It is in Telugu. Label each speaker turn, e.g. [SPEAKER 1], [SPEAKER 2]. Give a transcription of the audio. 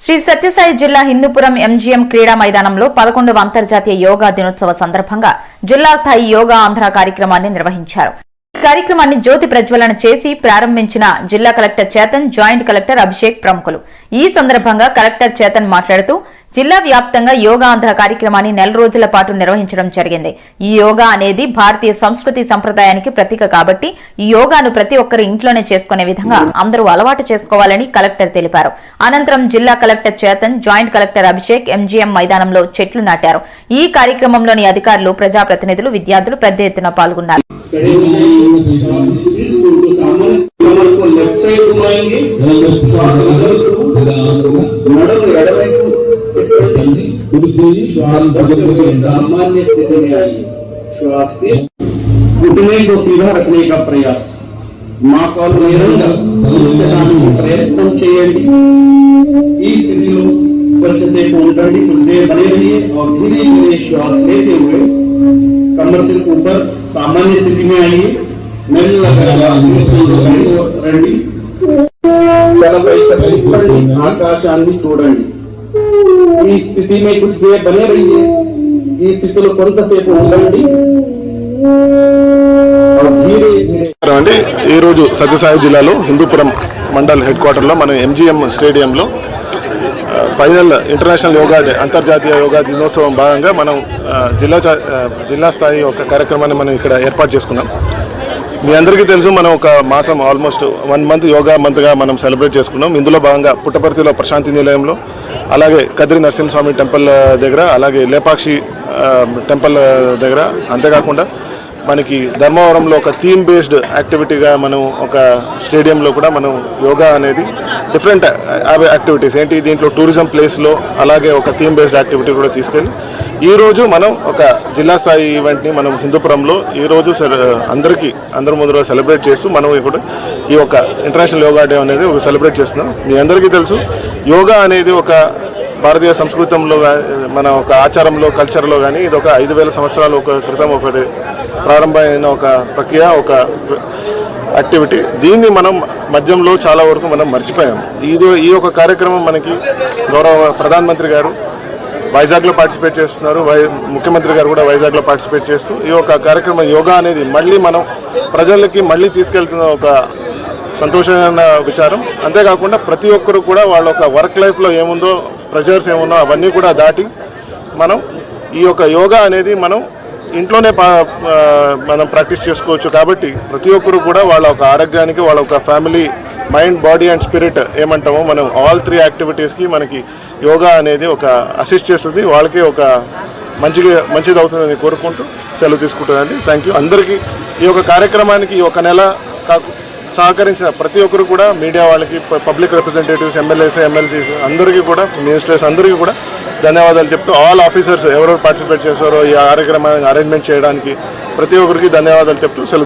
[SPEAKER 1] శ్రీ సత్యసాయి జిల్లా హిందూపురం ఎంజీఎం క్రీడా మైదానంలో పదకొండవ అంతర్జాతీయ యోగా దినోత్సవ సందర్భంగా జిల్లా స్థాయి యోగా ఆంధ్ర కార్యక్రమాన్ని నిర్వహించారు. ఈ కార్యక్రమాన్ని జ్యోతి ప్రజ్వలన చేసి ప్రారంభించిన జిల్లా collector Chetan joint collector Abhishek ప్రముఖులు. ఈ సందర్భంగా కలెక్టర్ చేతన్ మాట్లాడుతూ జిల్లా వ్యాప్తంగా యోగాంధ్ర కార్యక్రమాన్ని నెల రోజుల పాటు నిర్వహించడం జరిగింది. ఈ యోగా అనేది భారతీయ సంస్కృతి సంప్రదాయానికి ప్రతీక కాబట్టి ఈ యోగాను ప్రతి ఒక్కరు ఇంట్లోనే చేసుకునే విధంగా అందరూ అలవాటు చేసుకోవాలని కలెక్టర్ తెలిపారు. అనంతరం జిల్లా collector Chetan joint collector Abhishek MGM మైదానంలో చెట్లు నాటారు. ఈ కార్యక్రమంలోని అధికారులు ప్రజాప్రతినిధులు విద్యార్థులు పెద్ద ఎత్తున పాల్గొన్నారు.
[SPEAKER 2] నడుము పెట్టండి श्वास को सामान्य स्थिति में आइए श्वास के घुटने को सीधा रखने का प्रयास మా కాలు నిరంగా ఉంచడానికి ప్రయత్నం చేయండి ఈ స్థితిలో కొంచెంసేపు ఉండండి कुछ बने रहिए और धीरे धीरे श्वास लेते हुए कमर से ऊपर सामान्य स्थिति में आइए మెల్లగా రండి తలపై తిప్పండి ఆకాశాన్ని చూడండి ఈ స్థితి में कुछ देर बने रहिए ఈ స్థితిలో కొంతసేపు ఉండండి और धीरे धीरे
[SPEAKER 3] నమస్కారం అండి ఈరోజు సత్యసాయి జిల్లాలో హిందూపురం మండల్ హెడ్ క్వార్టర్లో మనం ఎంజిఎం స్టేడియంలో ఆ, ఫైనల్ ఇంటర్నేషనల్ యోగా డే అంతర్జాతీయ యోగా దినోత్సవం భాగంగా మనం ఆ, జిల్లా చా- ఆ, జిల్లా స్థాయి ఒక కార్యక్రమాన్ని మనం ఇక్కడ ఏర్పాటు చేసుకున్నాం మీ అందరికీ తెలుసు మనం ఒక మాసం ఆల్మోస్ట్ వన్ మంత్ యోగా మంత్గా మనం సెలబ్రేట్ చేసుకున్నాం ఇందులో భాగంగా పుట్టపర్తిలో ప్రశాంతి నిలయంలో అలాగే కదిరి నరసింహస్వామి టెంపుల్ దగ్గర అలాగే లేపాక్షి టెంపుల్ దగ్గర అంతేకాకుండా మనకి ధర్మవరంలో ఒక థీమ్ బేస్డ్ యాక్టివిటీగా మనం ఒక స్టేడియంలో కూడా మనం యోగా అనేది డిఫరెంట్ యాక్టివిటీస్. ఏంటి దీంట్లో టూరిజం ప్లేస్లో అలాగే ఒక థీమ్ బేస్డ్ యాక్టివిటీ కూడా తీసుకెళ్ళి ఈరోజు మనం ఒక జిల్లా స్థాయి ఈవెంట్ని మనం హిందూపురంలో ఈరోజు సెల- అందరికీ అందరి ముందు సెలబ్రేట్ చేస్తూ మనం ఇప్పుడు ఈ ఒక ఇంటర్నేషనల్ యోగా డే అనేది ఒక సెలబ్రేట్ చేస్తున్నాం. మీ అందరికీ తెలుసు యోగా అనేది ఒక భారతీయ సంస్కృతంలో మన ఒక ఆచారంలో కల్చర్లో కానీ ఇది ఒక ఐదు వేల సంవత్సరాల ఒక క్రితం ఒకటి ప్రారంభమైన ఒక ప్రక్రియ ఒక యాక్టివిటీ దీన్ని మనం మధ్యంలో చాలా వరకు మనం మర్చిపోయాం. ఇది ఈ ఒక కార్యక్రమం మనకి గౌరవ ప్రధానమంత్రి గారు వైజాగ్లో పార్టిసిపేట్ చేస్తున్నారు. వై ముఖ్యమంత్రి గారు కూడా వైజాగ్లో పార్టిసిపేట్ చేస్తూ ఈ యొక్క కార్యక్రమం యోగా అనేది మళ్ళీ మనం ప్రజలకి మళ్ళీ తీసుకెళ్తున్న ఒక సంతోషమైన విచారం. అంతేకాకుండా ప్రతి ఒక్కరు కూడా వాళ్ళ ఒక వర్క్ లైఫ్లో ఏముందో ప్రెషర్స్ ఏముందో అవన్నీ కూడా దాటి మనం ఈ యొక్క యోగా అనేది మనం ఇంట్లోనే పా మనం ప్రాక్టీస్ చేసుకోవచ్చు కాబట్టి ప్రతి ఒక్కరు కూడా వాళ్ళ ఒక ఆరోగ్యానికి వాళ్ళ ఒక family mind body and spirit ఏమంటామో మనం ఆల్ త్రీ యాక్టివిటీస్కి మనకి యోగా అనేది ఒక అసిస్ట్ చేస్తుంది. వాళ్ళకి ఒక మంచిగా మంచిది అవుతుందని కోరుకుంటూ సెలవు తీసుకుంటానండి థ్యాంక్ యూ. అందరికీ ఈ యొక్క కార్యక్రమానికి ఒక నెల సహకరించిన ప్రతి ఒక్కరు కూడా మీడియా వాళ్ళకి పబ్లిక్ రిప్రజెంటేటివ్స్ ఎమ్మెల్యేస్ ఎమ్మెల్సీస్ అందరికీ కూడా మినిస్టర్స్ అందరికీ కూడా ధన్యవాదాలు చెప్తూ ఆల్ ఆఫీసర్స్ ఎవరెవరు పార్టిసిపేట్ చేస్తారో ఈ కార్యక్రమాన్ని అరేంజ్మెంట్ చేయడానికి ప్రతి ఒక్కరికి ధన్యవాదాలు చెప్తూ సెలవు